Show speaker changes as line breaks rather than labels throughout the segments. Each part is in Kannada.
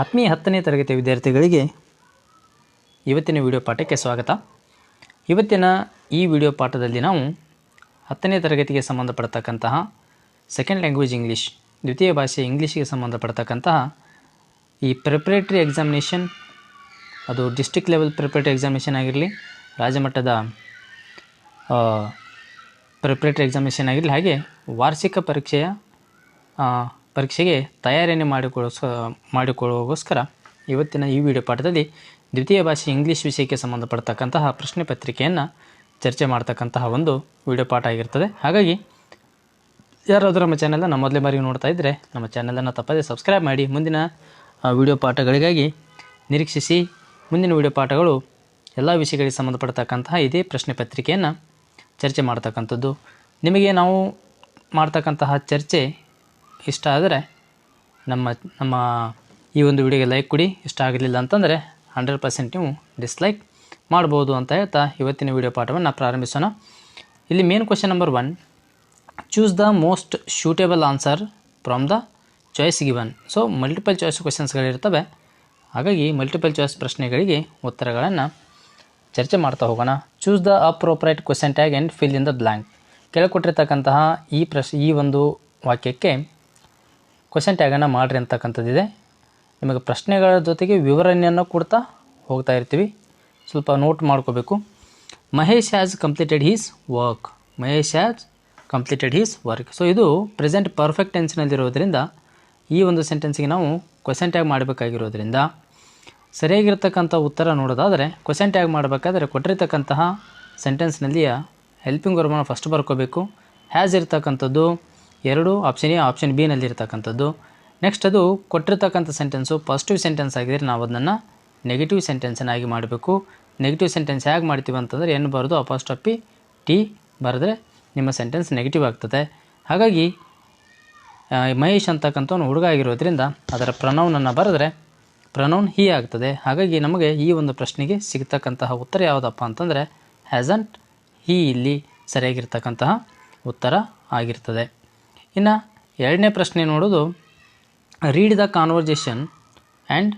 ಆತ್ಮೀಯ ಹತ್ತನೇ ತರಗತಿ ವಿದ್ಯಾರ್ಥಿಗಳಿಗೆ ಇವತ್ತಿನ ವಿಡಿಯೋ ಪಾಠಕ್ಕೆ ಸ್ವಾಗತ. ಇವತ್ತಿನ ಈ ವಿಡಿಯೋ ಪಾಠದಲ್ಲಿ ನಾವು ಹತ್ತನೇ ತರಗತಿಗೆ ಸಂಬಂಧಪಡ್ತಕ್ಕಂತಹ ಸೆಕೆಂಡ್ ಲ್ಯಾಂಗ್ವೇಜ್ ಇಂಗ್ಲೀಷ್ ದ್ವಿತೀಯ ಭಾಷೆ ಇಂಗ್ಲೀಷಿಗೆ ಸಂಬಂಧಪಡ್ತಕ್ಕಂತಹ ಈ ಪ್ರಿಪ್ರೇಟ್ರಿ ಎಕ್ಸಾಮಿನೇಷನ್ ಅದು ಡಿಸ್ಟಿಕ್ ಲೆವೆಲ್ ಪ್ರಿಪ್ರೇಟ್ರಿ ಎಕ್ಸಾಮಿನೇಷನ್ ಆಗಿರಲಿ, ರಾಜ್ಯಮಟ್ಟದ ಪ್ರಿಪ್ರೇಟ್ರಿ ಎಕ್ಸಾಮಿನೇಷನ್ ಆಗಿರಲಿ, ಹಾಗೆ ವಾರ್ಷಿಕ ಪರೀಕ್ಷೆಯ ಪರೀಕ್ಷೆಗೆ ತಯಾರಿಯನ್ನು ಮಾಡಿಕೊಳ್ಳೋಸ್ ಮಾಡಿಕೊಳ್ಳುವಗೋಸ್ಕರ ಇವತ್ತಿನ ಈ ವಿಡಿಯೋ ಪಾಠದಲ್ಲಿ ದ್ವಿತೀಯ ಭಾಷೆ ಇಂಗ್ಲೀಷ್ ವಿಷಯಕ್ಕೆ ಸಂಬಂಧಪಡ್ತಕ್ಕಂತಹ ಪ್ರಶ್ನೆ ಪತ್ರಿಕೆಯನ್ನು ಚರ್ಚೆ ಮಾಡ್ತಕ್ಕಂತಹ ಒಂದು ವಿಡಿಯೋ ಪಾಠ ಆಗಿರ್ತದೆ. ಹಾಗಾಗಿ ಯಾರಾದರೂ ನಮ್ಮ ಚಾನೆಲ್ನ ನಮ್ಮ ಮೊದಲೇ ಬಾರಿಗೆ ನೋಡ್ತಾ ಇದ್ದರೆ ನಮ್ಮ ಚಾನೆಲನ್ನು ತಪ್ಪದೇ ಸಬ್ಸ್ಕ್ರೈಬ್ ಮಾಡಿ, ಮುಂದಿನ ವಿಡಿಯೋ ಪಾಠಗಳಿಗಾಗಿ ನಿರೀಕ್ಷಿಸಿ ಮುಂದಿನ ವಿಡಿಯೋ ಪಾಠಗಳು ಎಲ್ಲ ವಿಷಯಗಳಿಗೆ ಸಂಬಂಧಪಡ್ತಕ್ಕಂತಹ ಇದೇ ಪ್ರಶ್ನೆ ಪತ್ರಿಕೆಯನ್ನು ಚರ್ಚೆ ಮಾಡ್ತಕ್ಕಂಥದ್ದು. ನಿಮಗೆ ನಾವು ಮಾಡ್ತಕ್ಕಂತಹ ಚರ್ಚೆ ಇಷ್ಟ ಆದರೆ ನಮ್ಮ ನಮ್ಮ ಈ ಒಂದು ವಿಡಿಯೋಗೆ ಲೈಕ್ ಕೊಡಿ. ಇಷ್ಟ ಆಗಲಿಲ್ಲ ಅಂತಂದರೆ ಹಂಡ್ರೆಡ್ ಪರ್ಸೆಂಟ್ ನೀವು ಡಿಸ್ಲೈಕ್ ಮಾಡ್ಬೋದು ಅಂತ ಹೇಳ್ತಾ ಇವತ್ತಿನ ವಿಡಿಯೋ ಪಾಠವನ್ನು ಪ್ರಾರಂಭಿಸೋಣ. ಇಲ್ಲಿ main question number one choose the most suitable answer from the choice given so multiple choice ಕ್ವಶನ್ಸ್ಗಳಿರ್ತವೆ ಹಾಗಾಗಿ ಮಲ್ಟಿಪಲ್ ಚಾಯ್ಸ್ ಪ್ರಶ್ನೆಗಳಿಗೆ ಉತ್ತರಗಳನ್ನು ಚರ್ಚೆ ಮಾಡ್ತಾ ಹೋಗೋಣ. Choose the appropriate question tag and fill in the blank ಕೆಳಕೊಟ್ಟಿರ್ತಕ್ಕಂತಹ ಈ ಪ್ರಶ್, ಈ ಒಂದು ವಾಕ್ಯಕ್ಕೆ ಕ್ವಶನ್ ಟ್ಯಾಗನ್ನು ಮಾಡಿರಿ ಅಂತಕ್ಕಂಥದ್ದಿದೆ ನಿಮಗೆ ಪ್ರಶ್ನೆಗಳ ಜೊತೆಗೆ ವಿವರಣೆಯನ್ನು ಕೊಡ್ತಾ ಹೋಗ್ತಾ ಇರ್ತೀವಿ. ಸ್ವಲ್ಪ ನೋಟ್ ಮಾಡ್ಕೋಬೇಕು. Mahesh has completed his work Mahesh has completed his work so ಇದು ಪ್ರೆಸೆಂಟ್ ಪರ್ಫೆಕ್ಟ್ ಟೆನ್ಸ್ನಲ್ಲಿರೋದ್ರಿಂದ ಈ ಒಂದು ಸೆಂಟೆನ್ಸಿಗೆ ನಾವು ಕ್ವಶನ್ ಟ್ಯಾಗ್ ಮಾಡಬೇಕಾಗಿರೋದ್ರಿಂದ ಸರಿಯಾಗಿರ್ತಕ್ಕಂಥ ಉತ್ತರ ನೋಡೋದಾದರೆ ಕ್ವಶನ್ ಟ್ಯಾಗ್ ಮಾಡಬೇಕಾದ್ರೆ ಕೊಟ್ಟಿರ್ತಕ್ಕಂತಹ ಸೆಂಟೆನ್ಸ್ನಲ್ಲಿಯ ಹೆಲ್ಪಿಂಗ್ ವರ್ಬನ್ನು ಫಸ್ಟ್ ಬರ್ಕೋಬೇಕು. ಹ್ಯಾಸ್ ಇರ್ತಕ್ಕಂಥದ್ದು ಎರಡು ಆಪ್ಷನ್ ಎ ಆಪ್ಷನ್ ಬಿ ನಲ್ಲಿ ಇರ್ತಕ್ಕಂಥದ್ದು ನೆಕ್ಸ್ಟ್ ಅದು ಕೊಟ್ಟಿರ್ತಕ್ಕಂಥ ಸೆಂಟೆನ್ಸು ಪಾಸಿಟಿವ್ ಸೆಂಟೆನ್ಸ್ ಆಗಿದ್ರೆ ನಾವು ಅದನ್ನು ನೆಗೆಟಿವ್ ಸೆಂಟೆನ್ಸನ್ನಾಗಿ ಮಾಡಬೇಕು. ನೆಗೆಟಿವ್ ಸೆಂಟೆನ್ಸ್ ಹೇಗೆ ಮಾಡ್ತೀವಿ ಅಂತಂದರೆ ಏನು ಬರೋದು ಅಪಾಸ್ಟಪಿ ಟಿ ಬರೆದ್ರೆ ನಿಮ್ಮ ಸೆಂಟೆನ್ಸ್ ನೆಗೆಟಿವ್ ಆಗ್ತದೆ. ಹಾಗಾಗಿ ಮಹೇಶ್ ಅಂತಕ್ಕಂಥವ್ನು ಹುಡುಗ ಆಗಿರೋದ್ರಿಂದ ಅದರ ಪ್ರನೌನನ್ನು ಬರೆದ್ರೆ ಪ್ರನೌನ್ ಹೀ ಆಗ್ತದೆ. ಹಾಗಾಗಿ ನಮಗೆ ಈ ಒಂದು ಪ್ರಶ್ನೆಗೆ ಸಿಗ್ತಕ್ಕಂತಹ ಉತ್ತರ ಯಾವುದಪ್ಪ ಅಂತಂದರೆ ಹ್ಯಾಸಂಟ್ ಹೀ ಇಲ್ಲಿ ಸರಿಯಾಗಿರ್ತಕ್ಕಂತಹ ಉತ್ತರ ಆಗಿರ್ತದೆ. ಇನ್ನು ಎರಡನೇ ಪ್ರಶ್ನೆ ನೋಡೋದು read the conversation and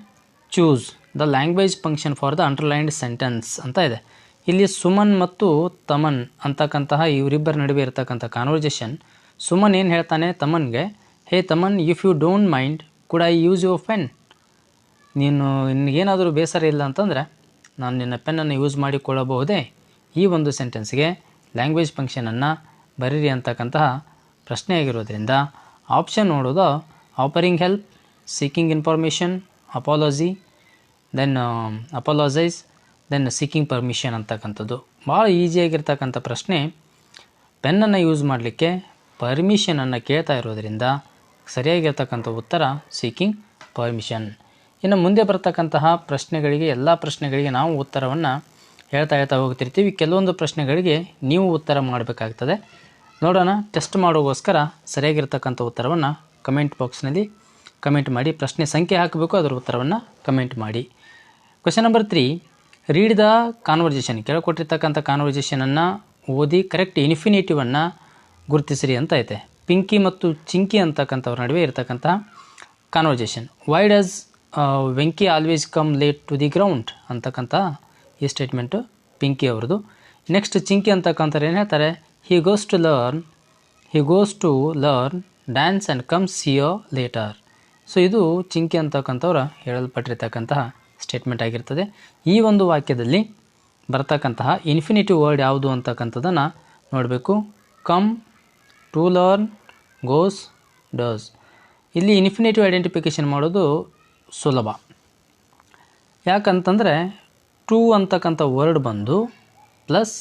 choose the language function for the underlined sentence ಅಂತ ಇದೆ. ಇಲ್ಲಿ ಸುಮನ್ ಮತ್ತು ತಮನ್ ಅಂತಕ್ಕಂತಹ ಇವರಿಬ್ಬರ ನಡುವೆ ಇರತಕ್ಕಂಥ ಕಾನ್ವರ್ಜೇಷನ್ ಸುಮನ್ ಏನು ಹೇಳ್ತಾನೆ ತಮನ್ಗೆ, hey Taman if you don't mind could I use your pen ನೀನು ನಿನಗೇನಾದರೂ ಬೇಸರ ಇಲ್ಲ ಅಂತಂದರೆ, ನಾನು ನಿನ್ನ ಪೆನ್ನನ್ನು ಯೂಸ್ ಮಾಡಿಕೊಳ್ಳಬಹುದೇ? ಈ ಒಂದು ಸೆಂಟೆನ್ಸ್ಗೆ ಲ್ಯಾಂಗ್ವೇಜ್ ಫಂಕ್ಷನನ್ನು ಬರೀರಿ ಅಂತಕ್ಕಂತಹ ಪ್ರಶ್ನೆ ಆಗಿರೋದ್ರಿಂದ ಆಪ್ಷನ್ ನೋಡೋದು offering help seeking information apology then apologise then seeking permission ಅಂತಕ್ಕಂಥದ್ದು. ಭಾಳ ಈಸಿಯಾಗಿರ್ತಕ್ಕಂಥ ಪ್ರಶ್ನೆ. ಪೆನ್ನನ್ನು ಯೂಸ್ ಮಾಡಲಿಕ್ಕೆ ಪರ್ಮಿಷನನ್ನು ಕೇಳ್ತಾ ಇರೋದ್ರಿಂದ ಸರಿಯಾಗಿರ್ತಕ್ಕಂಥ ಉತ್ತರ ಸೀಕಿಂಗ್ ಪರ್ಮಿಷನ್ ಇನ್ನು ಮುಂದೆ ಬರ್ತಕ್ಕಂತಹ ಪ್ರಶ್ನೆಗಳಿಗೆ, ಎಲ್ಲ ಪ್ರಶ್ನೆಗಳಿಗೆ ನಾವು ಉತ್ತರವನ್ನು ಹೇಳ್ತಾ ಹೇಳ್ತಾ ಹೋಗ್ತಿರ್ತೀವಿ. ಕೆಲವೊಂದು ಪ್ರಶ್ನೆಗಳಿಗೆ ನೀವು ಉತ್ತರ ಮಾಡಬೇಕಾಗ್ತದೆ. ನೋಡೋಣ ಟೆಸ್ಟ್ ಮಾಡೋಗೋಸ್ಕರ ಸರಿಯಾಗಿರ್ತಕ್ಕಂಥ ಉತ್ತರವನ್ನು ಕಮೆಂಟ್ ಬಾಕ್ಸ್ನಲ್ಲಿ ಕಮೆಂಟ್ ಮಾಡಿ, ಪ್ರಶ್ನೆ ಸಂಖ್ಯೆ ಹಾಕಬೇಕು, ಅದರ ಉತ್ತರವನ್ನು ಕಮೆಂಟ್ ಮಾಡಿ. Question number three read the conversation ಕೆಳಕೊಟ್ಟಿರ್ತಕ್ಕಂಥ ಕಾನ್ವರ್ಜೇಷನನ್ನು ಓದಿ ಕರೆಕ್ಟ್ ಇನ್ಫಿನೇಟಿವನ್ನು ಗುರುತಿಸಿರಿ ಅಂತ ಐತೆ. ಪಿಂಕಿ ಮತ್ತು ಚಿಂಕಿ ಅಂತಕ್ಕಂಥವ್ರ ನಡುವೆ ಇರತಕ್ಕಂಥ conversation why does Venki always come late to the ground ಅಂತಕ್ಕಂಥ ಈ ಸ್ಟೇಟ್ಮೆಂಟು ಪಿಂಕಿ ಅವ್ರದ್ದು. ನೆಕ್ಸ್ಟ್ ಚಿಂಕಿ ಅಂತಕ್ಕಂಥವ್ರು ಏನು ಹೇಳ್ತಾರೆ? He goes to learn he goes to learn dance and comes ಸಿಯೋ later so ಇದು ಚಿಂಕೆ ಅಂತಕ್ಕಂಥವ್ರ ಹೇಳಲ್ಪಟ್ಟಿರ್ತಕ್ಕಂತಹ ಸ್ಟೇಟ್ಮೆಂಟ್ ಆಗಿರ್ತದೆ. ಈ ಒಂದು ವಾಕ್ಯದಲ್ಲಿ ಬರ್ತಕ್ಕಂತಹ ಇನ್ಫಿನಿಟಿವ್ ವರ್ಡ್ ಯಾವುದು ಅಂತಕ್ಕಂಥದ್ದನ್ನು ನೋಡಬೇಕು. Come to learn goes does ಇಲ್ಲಿ ಇನ್ಫಿನಿಟಿವ್ ಐಡೆಂಟಿಫಿಕೇಷನ್ ಮಾಡೋದು ಸುಲಭ. ಯಾಕಂತಂದರೆ ಟು ಅಂತಕ್ಕಂಥ ವರ್ಡ್ ಬಂದು ಪ್ಲಸ್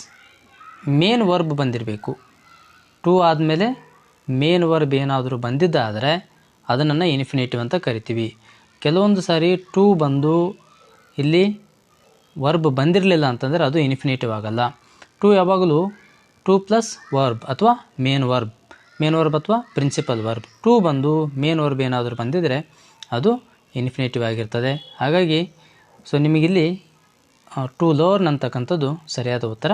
ಮೇನ್ ವರ್ಬ್ ಬಂದಿರಬೇಕು. ಟು ಆದಮೇಲೆ ಮೇನ್ ವರ್ಬ್ ಏನಾದರೂ ಬಂದಿದ್ದಾದರೆ ಅದನ್ನು ಇನ್ಫಿನಿಟಿವ್ ಅಂತ ಕರಿತೀವಿ. ಕೆಲವೊಂದು ಸಾರಿ ಟು ಬಂದು ಇಲ್ಲಿ ವರ್ಬ್ ಬಂದಿರಲಿಲ್ಲ ಅಂತಂದರೆ ಅದು ಇನ್ಫಿನಿಟಿವ್ ಆಗಲ್ಲ. ಟು ಯಾವಾಗಲೂ ಟು ಪ್ಲಸ್ ವರ್ಬ್ ಅಥವಾ ಮೇನ್ ವರ್ಬ್ ಮೇನ್ ವರ್ಬ್ ಅಥವಾ ಪ್ರಿನ್ಸಿಪಲ್ ವರ್ಬ್ ಟು ಬಂದು ಮೇನ್ ವರ್ಬ್ ಏನಾದರೂ ಬಂದಿದ್ದರೆ ಅದು ಇನ್ಫಿನಿಟಿವ್ ಆಗಿರ್ತದೆ. ಹಾಗಾಗಿ ಸೊ ನಿಮಗಿಲ್ಲಿ ಟು ಲೋರ್ನ್ ಅಂತಕ್ಕಂಥದ್ದು ಸರಿಯಾದ ಉತ್ತರ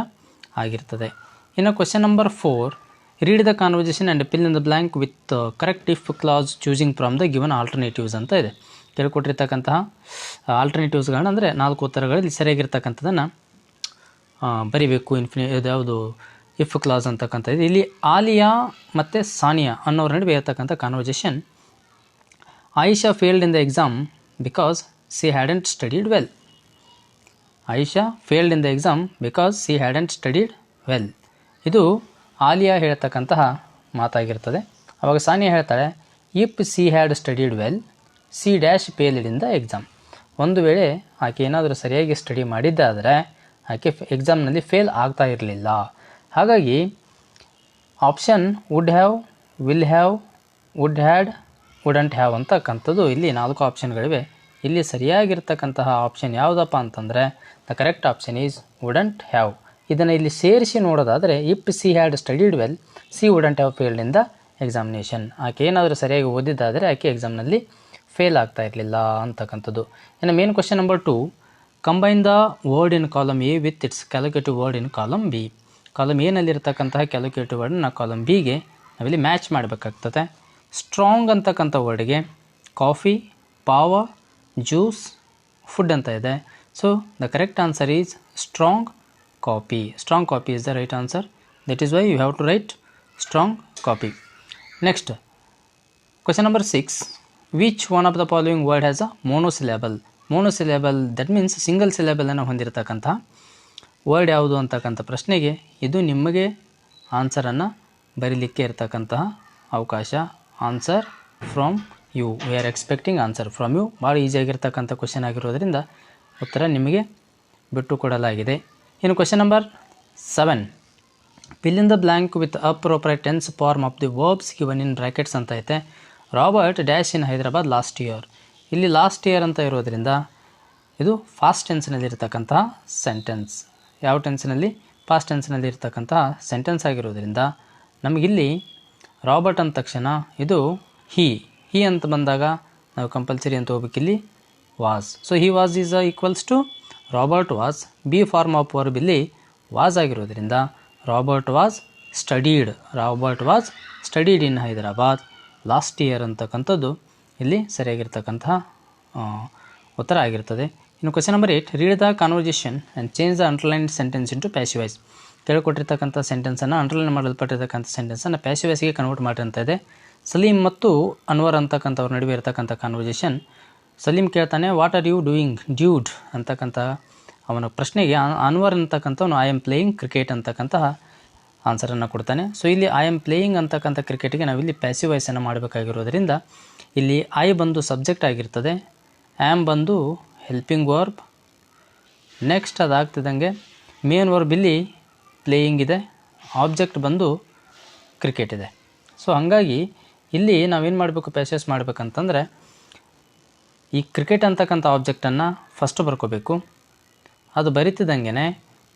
ಆಗಿರ್ತದೆ. ಇನ್ನು question number four read the conversation and fill in the blank with correct if clause choosing from the given alternatives ಅಂತ ಇದೆ. ಕೇಳ್ಕೊಟ್ಟಿರ್ತಕ್ಕಂತಹ ಆಲ್ಟರ್ನೇಟಿವ್ಸ್ಗಳನ್ನ ಅಂದರೆ ನಾಲ್ಕು ಉತ್ತರಗಳಲ್ಲಿ ಸರಿಯಾಗಿರ್ತಕ್ಕಂಥದ್ದನ್ನು ಬರಿಬೇಕು ಇನ್ಫಿನಿ ಯಾವುದು ಇಫ್ ಕ್ಲಾಸ್ ಅಂತಕ್ಕಂಥದ್ದು. ಇಲ್ಲಿ ಆಲಿಯಾ ಮತ್ತು ಸಾನಿಯಾ ಅನ್ನೋರ ನಡುವೆ ಇರತಕ್ಕಂಥ conversation Ayesha failed in the exam because she hadn't studied well Ayesha failed in the exam because she hadn't studied well ಇದು ಆಲಿಯಾ ಹೇಳ್ತಕ್ಕಂತಹ ಮಾತಾಗಿರ್ತದೆ. ಅವಾಗ ಸಾನಿಯಾ ಹೇಳ್ತಾಳೆ if she had studied well she dash failed in the exam ಒಂದು ವೇಳೆ ಆಕೆ ಏನಾದರೂ ಸರಿಯಾಗಿ ಸ್ಟಡಿ ಮಾಡಿದ್ದಾದರೆ, ಆಕೆ ಎಕ್ಸಾಮ್ನಲ್ಲಿ ಫೇಲ್ ಆಗ್ತಾ ಇರಲಿಲ್ಲ. ಹಾಗಾಗಿ option would have will have would had wouldn't have ಅಂತಕ್ಕಂಥದ್ದು ಇಲ್ಲಿ ನಾಲ್ಕು ಆಪ್ಷನ್ಗಳಿವೆ ಇಲ್ಲಿ ಸರಿಯಾಗಿರ್ತಕ್ಕಂತಹ ಆಪ್ಷನ್ ಯಾವುದಪ್ಪ ಅಂತಂದರೆ the correct option is wouldn't have ಇದನ್ನು ಇಲ್ಲಿ ಸೇರಿಸಿ ನೋಡೋದಾದರೆ if she had studied well she wouldn't have failed in examination ಆಕೆ ಏನಾದರೂ ಸರಿಯಾಗಿ ಓದಿದ್ದಾದರೆ, ಆಕೆ ಎಕ್ಸಾಮ್ನಲ್ಲಿ ಫೇಲ್ ಆಗ್ತಾ ಇರಲಿಲ್ಲ ಅಂತಕ್ಕಂಥದ್ದು. ಇನ್ನು main question number two combine the word in column A with its calculative word in column B column ಎನಲ್ಲಿರ್ತಕ್ಕಂತಹ calculative ವರ್ಡನ್ನ ಕಾಲಮ್ ಬಿಗೆ ನಾವಿಲ್ಲಿ ಮ್ಯಾಚ್ ಮಾಡಬೇಕಾಗ್ತದೆ. ಸ್ಟ್ರಾಂಗ್ ಅಂತಕ್ಕಂಥ ವರ್ಡ್ಗೆ ಕಾಫಿ ಪಾವ ಜ್ಯೂಸ್, ಫುಡ್ ಅಂತ ಇದೆ. So the correct answer is strong coffee strong coffee is the right answer that is why you have to write strong coffee next Question number 6. Which one of the following word has a monosyllable? Monosyllable that means single ಅನ್ನು ಹೊಂದಿರತಕ್ಕಂಥ ವರ್ಡ್ ಯಾವುದು ಅಂತಕ್ಕಂಥ ಪ್ರಶ್ನೆಗೆ ಇದು ನಿಮಗೆ ಆನ್ಸರನ್ನು ಬರೀಲಿಕ್ಕೆ ಇರತಕ್ಕಂತಹ ಅವಕಾಶ. Answer from you we are expecting answer from you ಭಾಳ ಈಸಿಯಾಗಿರ್ತಕ್ಕಂಥ ಕ್ವಶನ್ ಆಗಿರೋದ್ರಿಂದ ಉತ್ತರ ನಿಮಗೆ ಬಿಟ್ಟು ಕೊಡಲಾಗಿದೆ. ಇನ್ನು question number seven fill in the blank with appropriate tense form of the verbs given in brackets ಅಂತ ಐತೆ. Robert dash in Hyderabad last year ಇಲ್ಲಿ ಲಾಸ್ಟ್ ಇಯರ್ ಅಂತ ಇರೋದ್ರಿಂದ ಇದು ಫಾಸ್ಟ್ ಟೆನ್ಸ್ನಲ್ಲಿರ್ತಕ್ಕಂತಹ ಸೆಂಟೆನ್ಸ್ ಯಾವ ಟೆನ್ಸ್ನಲ್ಲಿ ಫಾಸ್ಟ್ ಟೆನ್ಸ್ನಲ್ಲಿ ಇರ್ತಕ್ಕಂತಹ ಸೆಂಟೆನ್ಸ್ ಆಗಿರೋದ್ರಿಂದ ನಮಗಿಲ್ಲಿ ರಾಬರ್ಟ್ ಅಂದ ತಕ್ಷಣ ಇದು ಹಿ ಹಿ ಅಂತ ಬಂದಾಗ ನಾವು ಕಂಪಲ್ಸರಿ ಅಂತ ಹೋಗ್ಬೇಕಿಲ್ಲಿ was so he was is equals to Robert was B form of verb ಇಲ್ಲಿ ವಾಸ್ ಆಗಿರೋದ್ರಿಂದ Robert was studied Robert was studied in Hyderabad last year ಅಂತಕ್ಕಂಥದ್ದು ಇಲ್ಲಿ ಸರಿಯಾಗಿರ್ತಕ್ಕಂತಹ ಉತ್ತರ ಆಗಿರ್ತದೆ. ಇನ್ನು question number eight read the conversation and change the underline sentence into passive voice ಕೇಳಿಕೊಟ್ಟಿರ್ತಕ್ಕಂಥ ಸೆಂಟೆನ್ಸನ್ನು ಅಂಡರ್ಲೈನ್ ಮಾಡಲ್ಪಟ್ಟಿರ್ತಕ್ಕಂಥ ಸೆಂಟೆನ್ಸನ್ನು ಪ್ಯಾಸಿವೈಸ್ಗೆ ಕನ್ವರ್ಟ್ ಮಾಡಿರಂತ ಇದೆ. ಸಲೀಂ ಮತ್ತು ಅನ್ವರ್ ಅಂತಕ್ಕಂಥವ್ರ ನಡುವೆ ಇರತಕ್ಕಂಥ ಕಾನ್ವರ್ಜೇಷನ್ ಸಲೀಂ ಕೇಳ್ತಾನೆ what are you doing dude ಅಂತಕ್ಕಂಥ ಅವನ ಪ್ರಶ್ನೆಗೆ ಅನ್ವರ್ ಅಂತಕ್ಕಂಥವನು ಐ ಆಮ್ ಪ್ಲೇಯಿಂಗ್ ಕ್ರಿಕೆಟ್ ಅಂತಕ್ಕಂತಹ ಆನ್ಸರನ್ನು ಕೊಡ್ತಾನೆ. ಸೊ ಇಲ್ಲಿ ಐ ಆಮ್ ಪ್ಲೇಯಿಂಗ್ ಅಂತಕ್ಕಂಥ ಕ್ರಿಕೆಟ್ಗೆ ನಾವಿಲ್ಲಿ ಪ್ಯಾಸಿವ್ ವಾಯ್ಸನ್ನು ಮಾಡಬೇಕಾಗಿರೋದ್ರಿಂದ, ಇಲ್ಲಿ ಐ ಬಂದು ಸಬ್ಜೆಕ್ಟ್ ಆಗಿರ್ತದೆ ಆ್ಯಮ್ ಬಂದು ಹೆಲ್ಪಿಂಗ್ ವರ್ಬ್ ನೆಕ್ಸ್ಟ್ ಅದಾಗ್ತಿದ್ದಂಗೆ ಮೇನ್ ವರ್ಬ್ ಇಲ್ಲಿ ಪ್ಲೇಯಿಂಗ್ ಇದೆ ಆಬ್ಜೆಕ್ಟ್ ಬಂದು ಕ್ರಿಕೆಟ್ ಇದೆ. ಸೊ ಹಾಗಾಗಿ ಇಲ್ಲಿ ನಾವೇನು ಮಾಡಬೇಕು ಪ್ಯಾಸಸ್ ಮಾಡಬೇಕಂತಂದರೆ, ಈ ಕ್ರಿಕೆಟ್ ಅಂತಕ್ಕಂಥ ಆಬ್ಜೆಕ್ಟನ್ನು ಫಸ್ಟ್ ಬರ್ಕೋಬೇಕು. ಅದು ಬರಿತಿದ್ದಂಗೆ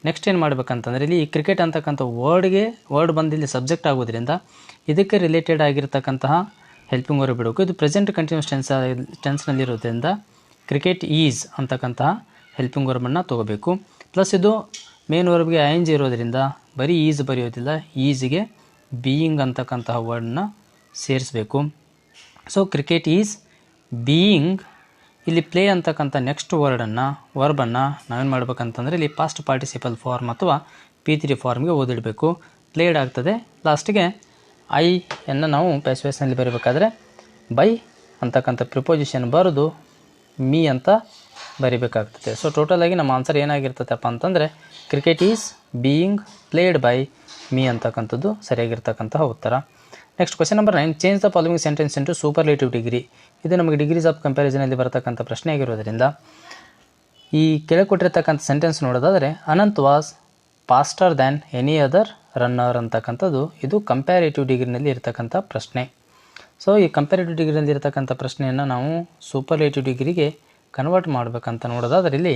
ನೆಕ್ಸ್ಟ್ ಏನು ಮಾಡಬೇಕಂತಂದರೆ, ಇಲ್ಲಿ ಈ ಕ್ರಿಕೆಟ್ ಅಂತಕ್ಕಂಥ ವರ್ಡ್ಗೆ ವರ್ಡ್ ಬಂದು ಇಲ್ಲಿ ಸಬ್ಜೆಕ್ಟ್ ಆಗೋದ್ರಿಂದ ಇದಕ್ಕೆ ರಿಲೇಟೆಡ್ ಆಗಿರ್ತಕ್ಕಂತಹ ಹೆಲ್ಪಿಂಗ್ ವರ್ಡ್ ಬಿಡಬೇಕು. ಇದು ಪ್ರೆಸೆಂಟ್ ಕಂಟಿನ್ಯೂಸ್ ಟೆನ್ಸ್ ಟೆನ್ಸ್ನಲ್ಲಿರೋದ್ರಿಂದ ಕ್ರಿಕೆಟ್ ಈಸ್ ಅಂತಕ್ಕಂತಹ ಹೆಲ್ಪಿಂಗ್ ವರ್ಬನ್ನು ತೊಗೋಬೇಕು. ಪ್ಲಸ್ ಇದು ಮೇನ್ ವರ್ಬ್ಗೆ ಐ ಎನ್ ಜಿ ಇರೋದ್ರಿಂದ ಬರೀ ಈಸ್ ಬರೆಯೋದಿಲ್ಲ ಈಸಿಗೆ ಬೀಯಿಂಗ್ ಅಂತಕ್ಕಂತಹ ವರ್ಡನ್ನ ಸೇರಿಸಬೇಕು. ಸೊ ಕ್ರಿಕೆಟ್ ಈಸ್ ಬೀಯಿಂಗ್ ಇಲ್ಲಿ ಪ್ಲೇ ಅಂತಕ್ಕಂಥ ನೆಕ್ಸ್ಟ್ ವರ್ಡನ್ನು ವರ್ಬನ್ನು ನಾವೇನು ಮಾಡ್ಬೇಕಂತಂದರೆ ಇಲ್ಲಿ ಪಾಸ್ಟ್ ಪಾರ್ಟಿಸಿಪಲ್ ಫಾರ್ಮ್ ಅಥವಾ ಪಿ ತ್ರೀ ಫಾರ್ಮ್ಗೆ ಓದಿಡಬೇಕು. ಪ್ಲೇಡ್ ಆಗ್ತದೆ. ಲಾಸ್ಟಿಗೆ ಐ ಎನ್ನು ನಾವು ಪ್ಯಾಸ್ವೇಸ್ನಲ್ಲಿ ಬರೀಬೇಕಾದ್ರೆ ಬೈ ಅಂತಕ್ಕಂಥ ಪ್ರಿಪೋಸಿಷನ್ ಬರೆದು ಮೀ ಅಂತ ಬರಿಬೇಕಾಗ್ತದೆ. ಸೊ ಟೋಟಲಾಗಿ ನಮ್ಮ ಆನ್ಸರ್ ಏನಾಗಿರ್ತದಪ್ಪ ಅಂತಂದರೆ cricket is being played by me ಅಂತಕ್ಕಂಥದ್ದು ಸರಿಯಾಗಿರ್ತಕ್ಕಂತಹ ಉತ್ತರ. Next question number nine change the following sentence into superlative degree ಇದು ನಮಗೆ ಡಿಗ್ರೀಸ್ ಆಫ್ ಕಂಪ್ಯಾರಿಸನಲ್ಲಿ ಬರತಕ್ಕಂಥ ಪ್ರಶ್ನೆ ಆಗಿರೋದ್ರಿಂದ, ಈ ಕೆಳಕೊಟ್ಟಿರ್ತಕ್ಕಂಥ ಸೆಂಟೆನ್ಸ್ ನೋಡೋದಾದರೆ, Anant was faster than any other runner ಅಂತಕ್ಕಂಥದ್ದು ಇದು ಕಂಪ್ಯಾರೇಟಿವ್ ಡಿಗ್ರಿನಲ್ಲಿ ಇರತಕ್ಕಂಥ ಪ್ರಶ್ನೆ. ಸೊ ಈ ಕಂಪ್ಯಾರೇಟಿವ್ ಡಿಗ್ರಿನಲ್ಲಿ ಇರತಕ್ಕಂಥ ಪ್ರಶ್ನೆಯನ್ನು ನಾವು ಸೂಪರ್ಲೇಟಿವ್ ಡಿಗ್ರಿಗೆ ಕನ್ವರ್ಟ್ ಮಾಡಬೇಕಂತ ನೋಡೋದಾದ್ರೆ, ಇಲ್ಲಿ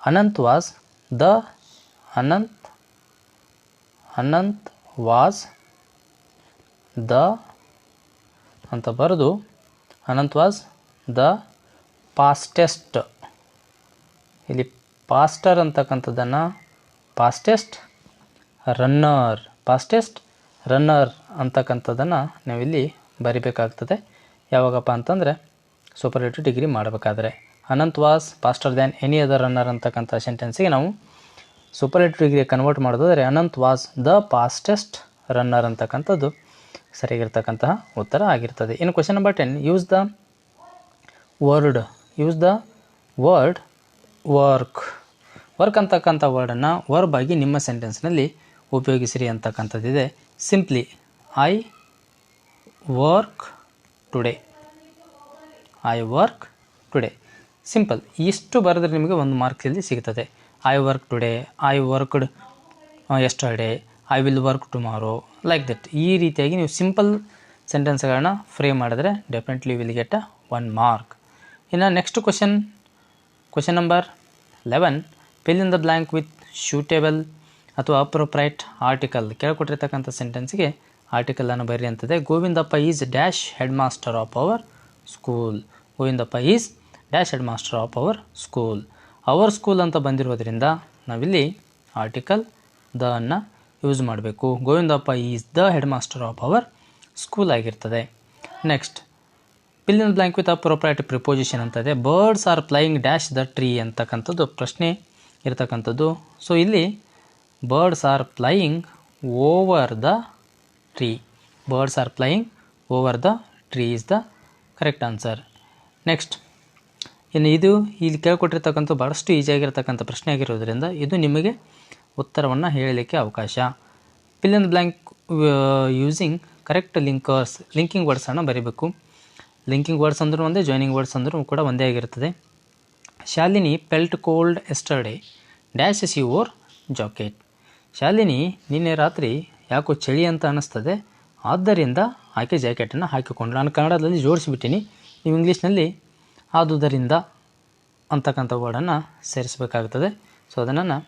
Anant was the Anant Anant was the ಅಂತ ಬರೆದು ಅನಂತ್ ವಾಸ್ ದ ಪಾಸ್ಟೆಸ್ಟ್. ಇಲ್ಲಿ ಪಾಸ್ಟರ್ ಅಂತಕ್ಕಂಥದ್ದನ್ನು ಪಾಸ್ಟೆಸ್ಟ್, ರನ್ನರ್. ಪಾಸ್ಟೆಸ್ಟ್, ರನ್ನರ್ ಅಂತಕ್ಕಂಥದ್ದನ್ನು ನಾವಿಲ್ಲಿ ಬರಿಬೇಕಾಗ್ತದೆ. ಯಾವಾಗಪ್ಪ ಅಂತಂದರೆ ಸೂಪರ್ಲೇಟಿವ್ ಡಿಗ್ರಿ ಮಾಡಬೇಕಾದ್ರೆ. Anant was faster than any other runner ಅಂತಕ್ಕಂಥ ಸೆಂಟೆನ್ಸಿಗೆ ನಾವು ಸೂಪರ್ಲೇಟಿವ್ ಡಿಗ್ರಿ ಕನ್ವರ್ಟ್ ಮಾಡೋದಾದರೆ Anant was the fastest runner ಅಂತಕ್ಕಂಥದ್ದು. ಸರಿಯಾಗಿರ್ತಕ್ಕಂತಹ ಉತ್ತರ ಆಗಿರ್ತದೆ. ಇನ್ನು question number ten use the word use the word work work ಅಂತಕ್ಕಂಥ ವರ್ಡನ್ನು ವರ್ಬ್ ಆಗಿ ನಿಮ್ಮ ಸೆಂಟೆನ್ಸ್ನಲ್ಲಿ ಉಪಯೋಗಿಸಿರಿ ಅಂತಕ್ಕಂಥದ್ದಿದೆ simply I work today I work today simple ಇಷ್ಟು ಬರೆದ್ರೆ ನಿಮಗೆ ಒಂದು ಮಾರ್ಕ್ಸಲ್ಲಿ ಸಿಗ್ತದೆ. I work today I worked yesterday I will work tomorrow like that ಈ ರೀತಿಯಾಗಿ ನೀವು ಸಿಂಪಲ್ ಸೆಂಟೆನ್ಸ್ಗಳನ್ನ ಫ್ರೇಮ್ ಮಾಡಿದ್ರೆ definitely will get a one mark ಇನ್ನು next question question number eleven fill in the blank with suitable ಅಥವಾ ಅಪ್ರೋಪ್ರೈಟ್ ಆರ್ಟಿಕಲ್ ಕೇಳ್ಕೊಟ್ಟಿರ್ತಕ್ಕಂಥ ಸೆಂಟೆನ್ಸ್ಗೆ ಆರ್ಟಿಕಲನ್ನು ಬರೀ ಅಂತದೆ. Govindappa is dash head master of our school Govindappa is dash head master of our school our school ಅಂತ ಬಂದಿರೋದ್ರಿಂದ ನಾವಿಲ್ಲಿ ಆರ್ಟಿಕಲ್ ದ ಅನ್ನು ಯೂಸ್ ಮಾಡಬೇಕು. Govindappa is the head master of our school ಆಗಿರ್ತದೆ next fill in blank with appropriate preposition ಅಂತ ಇದೆ birds are flying dash the tree ಅಂತಕ್ಕಂಥದ್ದು ಪ್ರಶ್ನೆ ಇರತಕ್ಕಂಥದ್ದು. ಸೊ ಇಲ್ಲಿ birds are flying over the tree birds are flying over the tree is the correct answer next ಇನ್ನು ಇದು ಇಲ್ಲಿ ಕೇಳ್ಕೊಟ್ಟಿರ್ತಕ್ಕಂಥ ಭಾಳಷ್ಟು ಈಸಿಯಾಗಿರ್ತಕ್ಕಂಥ ಪ್ರಶ್ನೆ ಆಗಿರೋದ್ರಿಂದ ಇದು ನಿಮಗೆ ಉತ್ತರವನ್ನು ಹೇಳಲಿಕ್ಕೆ ಅವಕಾಶ. Fill in blank using correct linkers linking ವರ್ಡ್ಸನ್ನು ಬರೀಬೇಕು. ಲಿಂಕಿಂಗ್ ವರ್ಡ್ಸ್ ಅಂದರೂ ಒಂದೇ ಜಾಯ್ನಿಂಗ್ ವರ್ಡ್ಸ್ ಅಂದರೂ ಕೂಡ ಒಂದೇ ಆಗಿರ್ತದೆ Shalini felt cold yesterday dash she wore jacket Shalini, ನಿನ್ನೆ ರಾತ್ರಿ ಯಾಕೋ ಚಳಿ ಅಂತ ಅನ್ನಿಸ್ತದೆ ಆದ್ದರಿಂದ ಆಕೆ ಜಾಕೆಟನ್ನು ಹಾಕಿಕೊಂಡು ನಾನು ಕನ್ನಡದಲ್ಲಿ ಜೋಡಿಸಿಬಿಟ್ಟಿನಿ, ನೀವು ಇಂಗ್ಲೀಷ್ನಲ್ಲಿ ಆದುದರಿಂದ ಅಂತಕ್ಕಂಥ ವರ್ಡನ್ನು ಸೇರಿಸಬೇಕಾಗುತ್ತದೆ. ಸೊ ಅದನ್ನು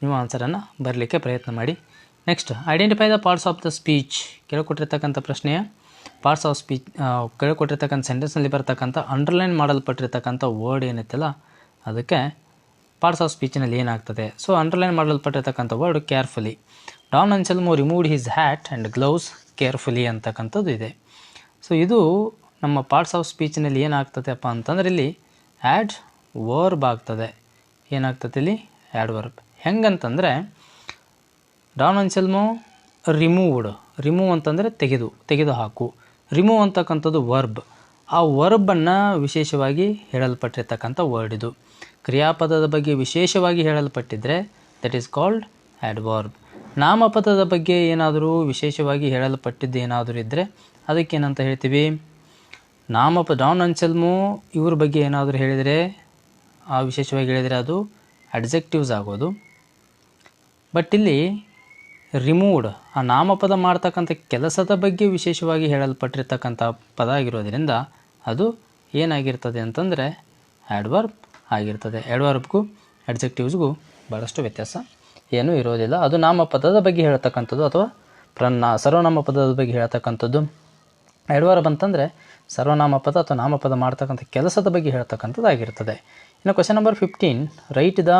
ನೀವು ಆನ್ಸರನ್ನು ಬರಲಿಕ್ಕೆ ಪ್ರಯತ್ನ ಮಾಡಿ. Next identify the parts of the speech ಕೇಳಿಕೊಟ್ಟಿರ್ತಕ್ಕಂಥ ಪ್ರಶ್ನೆಯ ಪಾರ್ಟ್ಸ್ ಆಫ್ ಸ್ಪೀಚ್ ಕೇಳಿಕೊಟ್ಟಿರ್ತಕ್ಕಂಥ ಸೆಂಟೆನ್ಸ್ನಲ್ಲಿ ಬರ್ತಕ್ಕಂಥ ಅಂಡರ್ಲೈನ್ ಮಾಡಲ್ಪಟ್ಟಿರ್ತಕ್ಕಂಥ ವರ್ಡ್ ಏನಿತ್ತಲ್ಲ ಅದಕ್ಕೆ ಪಾರ್ಟ್ಸ್ ಆಫ್ ಸ್ಪೀಚಿನಲ್ಲಿ ಏನಾಗ್ತದೆ? So underline ಮಾಡಲ್ಪಟ್ಟಿರ್ತಕ್ಕಂಥ word carefully Don Anselmo removed his hat and gloves carefully ಅಂತಕ್ಕಂಥದ್ದು ಇದೆ. ಸೊ ಇದು ನಮ್ಮ ಪಾರ್ಟ್ಸ್ ಆಫ್ ಸ್ಪೀಚ್ನಲ್ಲಿ ಏನಾಗ್ತದೆಪ್ಪ ಅಂತಂದ್ರೆ ಇಲ್ಲಿ ಆ್ಯಡ್ ವರ್ಬ್ ಆಗ್ತದೆ. ಏನಾಗ್ತದೆ ಇಲ್ಲಿ? ಆ್ಯಡ್ ವರ್ಬ್ ಹೆಂಗಂತಂದರೆ ಡಾನ್ ಅನ್ಸೆಲ್ಮೋ ರಿಮೂವ್ಡ್ ರಿಮೂವ್ ಅಂತಂದರೆ ತೆಗೆದು ತೆಗೆದು ಹಾಕು. ರಿಮೂವ್ ಅಂತಕ್ಕಂಥದ್ದು ವರ್ಬ್. ಆ ವರ್ಬನ್ನು ವಿಶೇಷವಾಗಿ ಹೇಳಲ್ಪಟ್ಟಿರ್ತಕ್ಕಂಥ ವರ್ಡ್ ಇದು. ಕ್ರಿಯಾಪದದ ಬಗ್ಗೆ ವಿಶೇಷವಾಗಿ ಹೇಳಲ್ಪಟ್ಟಿದ್ದರೆ that is called adverb ನಾಮಪದದ ಬಗ್ಗೆ ಏನಾದರೂ ವಿಶೇಷವಾಗಿ ಹೇಳಲ್ಪಟ್ಟಿದ್ದು ಏನಾದರೂ ಇದ್ದರೆ ಅದಕ್ಕೇನಂತ ಹೇಳ್ತೀವಿ? ನಾಮಪ, ಡಾನ್ ಅನ್ಸೆಲ್ಮು ಇವ್ರ ಬಗ್ಗೆ ಏನಾದರೂ ಹೇಳಿದರೆ, ಆ ವಿಶೇಷವಾಗಿ ಹೇಳಿದರೆ ಅದು ಅಡ್ಜೆಕ್ಟಿವ್ಸ್ ಆಗೋದು. ಬಟ್ ಇಲ್ಲಿ ರಿಮೂವ್ಡ್ ಆ ನಾಮಪದ ಮಾಡ್ತಕ್ಕಂಥ ಕೆಲಸದ ಬಗ್ಗೆ ವಿಶೇಷವಾಗಿ ಹೇಳಲ್ಪಟ್ಟಿರ್ತಕ್ಕಂಥ ಪದ ಆಗಿರೋದ್ರಿಂದ ಅದು ಏನಾಗಿರ್ತದೆ ಅಂತಂದರೆ ಆ್ಯಡ್ವರ್ಬ್ ಆಗಿರ್ತದೆ. ಆ್ಯಡ್ವರ್ಬ್ಗೂ ಅಡ್ಜೆಕ್ಟಿವ್ಸ್ಗೂ ಭಾಳಷ್ಟು ವ್ಯತ್ಯಾಸ ಏನೂ ಇರೋದಿಲ್ಲ. ಅದು ನಾಮಪದದ ಬಗ್ಗೆ ಹೇಳ್ತಕ್ಕಂಥದ್ದು ಅಥವಾ ಪ್ರನ್ನ ಸರ್ವನಾಮ ಪದದ ಬಗ್ಗೆ ಹೇಳ್ತಕ್ಕಂಥದ್ದು. ಆ್ಯಡ್ವರ್ಬ್ ಅಂತಂದರೆ ಸರ್ವನಾಮ ಪದ ಅಥವಾ ನಾಮಪದ ಮಾಡ್ತಕ್ಕಂಥ ಕೆಲಸದ ಬಗ್ಗೆ ಹೇಳ್ತಕ್ಕಂಥದ್ದು ಆಗಿರ್ತದೆ ಇನ್ನು question number fifteen write the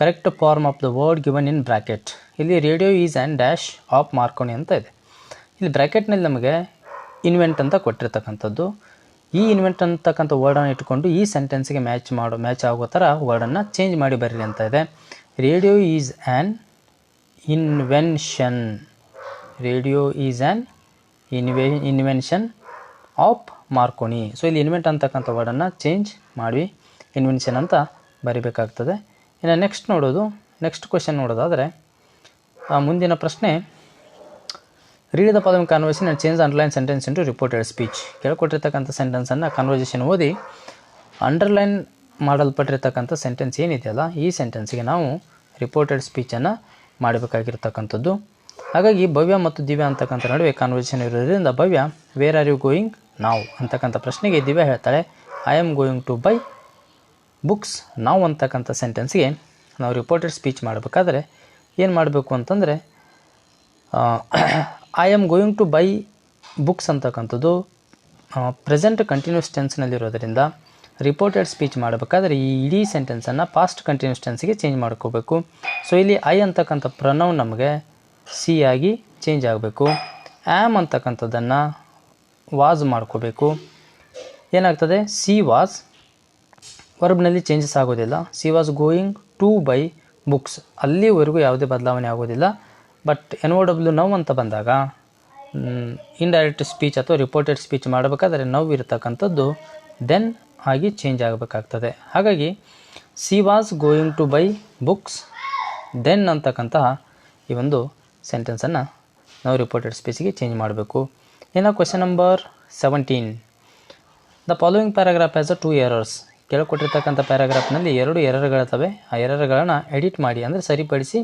correct form of the word given in bracket ಇಲ್ಲಿ radio is an dash of Marconi ಅಂತ ಇದೆ. ಇಲ್ಲಿ ಬ್ರ್ಯಾಕೆಟ್ನಲ್ಲಿ ನಮಗೆ ಇನ್ವೆಂಟ್ ಅಂತ ಕೊಟ್ಟಿರ್ತಕ್ಕಂಥದ್ದು. ಈ ಇನ್ವೆಂಟ್ ಅಂತಕ್ಕಂಥ ವರ್ಡನ್ನು ಇಟ್ಕೊಂಡು ಈ ಸೆಂಟೆನ್ಸ್ಗೆ ಮ್ಯಾಚ್ ಮಾಡೋ ಮ್ಯಾಚ್ ಆಗೋ ಥರ ವರ್ಡನ್ನು ಚೇಂಜ್ ಮಾಡಿ ಬರ್ರಿ ಅಂತ ಇದೆ. Radio is an invention radio is an inve invention of Marconi so ಇಲ್ಲಿ ಇನ್ವೆಂಟ್ ಅಂತಕ್ಕಂಥ ವರ್ಡನ್ನು ಚೇಂಜ್ ಮಾಡಿ ಇನ್ವೆನ್ಷನ್ ಅಂತ ಬರಿಬೇಕಾಗ್ತದೆ. ಇನ್ನು ನೆಕ್ಸ್ಟ್ ನೋಡೋದು ನೆಕ್ಸ್ಟ್ ಕ್ವೆಶನ್ ನೋಡೋದಾದರೆ ಮುಂದಿನ ಪ್ರಶ್ನೆ read the following conversation and change underline sentence into reported speech ಕೇಳ್ಕೊಟ್ಟಿರ್ತಕ್ಕಂಥ ಸೆಂಟೆನ್ಸನ್ನು ಕನ್ವರ್ಸೇಷನ್ ಓದಿ ಅಂಡರ್ಲೈನ್ ಮಾಡಲ್ಪಟ್ಟಿರ್ತಕ್ಕಂಥ ಸೆಂಟೆನ್ಸ್ ಏನಿದೆಯಲ್ಲ ಈ ಸೆಂಟೆನ್ಸ್ಗೆ ನಾವು ರಿಪೋರ್ಟೆಡ್ ಸ್ಪೀಚನ್ನು ಮಾಡಬೇಕಾಗಿರ್ತಕ್ಕಂಥದ್ದು. ಹಾಗಾಗಿ ಭವ್ಯ ಮತ್ತು ದಿವ್ಯ ಅಂತಕ್ಕಂಥ ನಡುವೆ ಕಾನ್ವರ್ಸೇಷನ್ ಇರೋದ್ರಿಂದ Bhavya where are you going ನಾವು ಅಂತಕ್ಕಂಥ ಪ್ರಶ್ನೆಗೆ ದಿವ್ಯ ಹೇಳ್ತಾಳೆ I am going to buy books ನಾವು ಅಂತಕ್ಕಂಥ ಸೆಂಟೆನ್ಸ್ಗೆ ನಾವು ರಿಪೋರ್ಟೆಡ್ ಸ್ಪೀಚ್ ಮಾಡಬೇಕಾದ್ರೆ ಏನು ಮಾಡಬೇಕು ಅಂತಂದರೆ I am going to buy books ಅಂತಕ್ಕಂಥದ್ದು ಪ್ರೆಸೆಂಟ್ ಕಂಟಿನ್ಯೂಸ್ ಟೆನ್ಸ್ನಲ್ಲಿರೋದರಿಂದ ರಿಪೋರ್ಟೆಡ್ ಸ್ಪೀಚ್ ಮಾಡಬೇಕಾದ್ರೆ ಈ ಇಡೀ ಸೆಂಟೆನ್ಸನ್ನು ಪಾಸ್ಟ್ ಕಂಟಿನ್ಯೂಸ್ ಟೆನ್ಸ್ಗೆ ಚೇಂಜ್ ಮಾಡ್ಕೋಬೇಕು. ಸೊ ಇಲ್ಲಿ ಐ ಅಂತಕ್ಕಂಥ ಪ್ರನೌನ್ ನಮಗೆ ಸಿ ಆಗಿ ಚೇಂಜ್ ಆಗಬೇಕು. ಆ್ಯಮ್ ಅಂತಕ್ಕಂಥದ್ದನ್ನು ವಾಸ್ ಮಾಡ್ಕೋಬೇಕು. ಏನಾಗ್ತದೆ? ಸಿ ವಾಸ್ ವರ್ಬ್ನಲ್ಲಿ ಚೇಂಜಸ್ ಆಗೋದಿಲ್ಲ. She was going to buy books ಅಲ್ಲಿವರೆಗೂ ಯಾವುದೇ ಬದಲಾವಣೆ ಆಗೋದಿಲ್ಲ. But N O W now ಅಂತ ಬಂದಾಗ ಇಂಡೈರೆಕ್ಟ್ ಸ್ಪೀಚ್ ಅಥವಾ ರಿಪೋರ್ಟೆಡ್ ಸ್ಪೀಚ್ ಮಾಡಬೇಕಾದ್ರೆ ನೌ ಇರತಕ್ಕಂಥದ್ದು ದೆನ್ ಆಗಿ ಚೇಂಜ್ ಆಗಬೇಕಾಗ್ತದೆ. ಹಾಗಾಗಿ she was going to buy books then ಅಂತಕ್ಕಂತಹ ಈ ಒಂದು ಸೆಂಟೆನ್ಸನ್ನು ನಾವು ರಿಪೋರ್ಟೆಡ್ ಸ್ಪೀಚ್ಗೆ ಚೇಂಜ್ ಮಾಡಬೇಕು. ಇನ್ನು question number seventeen the following paragraph has a two errors ಕೆಳಕೊಟ್ಟಿರ್ತಕ್ಕಂಥ ಪ್ಯಾರಾಗ್ರಾಫ್ನಲ್ಲಿ ಎರಡು ಎರರ್ಗಳಿರ್ತವೆ ಆ ಎರರ್ಗಳನ್ನು ಎಡಿಟ್ ಮಾಡಿ ಅಂದರೆ ಸರಿಪಡಿಸಿ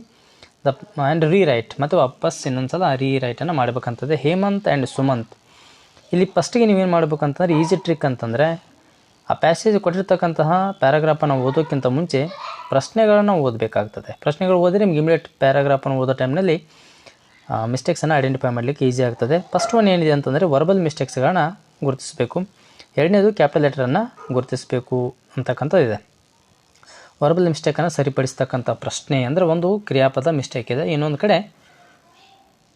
ದ ಆ್ಯಂಡ್ ರೀರೈಟ್ ಮತ್ತು ವಾಪಸ್ ಇನ್ನೊಂದು ಸಲ ರೀರೈಟನ್ನು ಮಾಡಬೇಕಂತದೆ. ಹೇಮಂತ್ ಆ್ಯಂಡ್ ಸುಮಂತ್. ಇಲ್ಲಿ ಫಸ್ಟಿಗೆ ನೀವೇನು ಮಾಡಬೇಕಂತಂದ್ರೆ ಈಸಿ ಟ್ರಿಕ್ ಅಂತಂದರೆ ಆ ಪ್ಯಾಸೇಜ್ ಕೊಟ್ಟಿರ್ತಕ್ಕಂತಹ ಪ್ಯಾರಾಗ್ರಾಫನ್ನು ಓದೋಕ್ಕಿಂತ ಮುಂಚೆ ಪ್ರಶ್ನೆಗಳನ್ನು ಓದಬೇಕಾಗ್ತದೆ. ಪ್ರಶ್ನೆಗಳು ಓದಿ ನಿಮ್ಗೆ ಇಮಿಡಿಯೇಟ್ ಪ್ಯಾರಾಗ್ರಾಫನ್ನು ಓದೋ ಟೈಮ್ನಲ್ಲಿ ಮಿಸ್ಟೇಕ್ಸನ್ನು ಐಡೆಂಟಿಫೈ ಮಾಡಲಿಕ್ಕೆ ಈಸಿ ಆಗ್ತದೆ. ಫಸ್ಟ್ ಒನ್ ಏನಿದೆ ಅಂತಂದರೆ ವರ್ಬಲ್ ಮಿಸ್ಟೇಕ್ಸ್ಗಳನ್ನ ಗುರುತಿಸಬೇಕು. ಎರಡನೇದು ಕ್ಯಾಪಿಟಲ್ ಲೆಟ್ರನ್ನು ಗುರುತಿಸಬೇಕು ಅಂತಕ್ಕಂಥದ್ದು ಇದೆ ವರ್ಬಲ್ ಮಿಸ್ಟೇಕನ್ನು ಸರಿಪಡಿಸ್ತಕ್ಕಂಥ ಪ್ರಶ್ನೆ ಅಂದರೆ ಒಂದು ಕ್ರಿಯಾಪದ ಮಿಸ್ಟೇಕ್ ಇದೆ. ಇನ್ನೊಂದು ಕಡೆ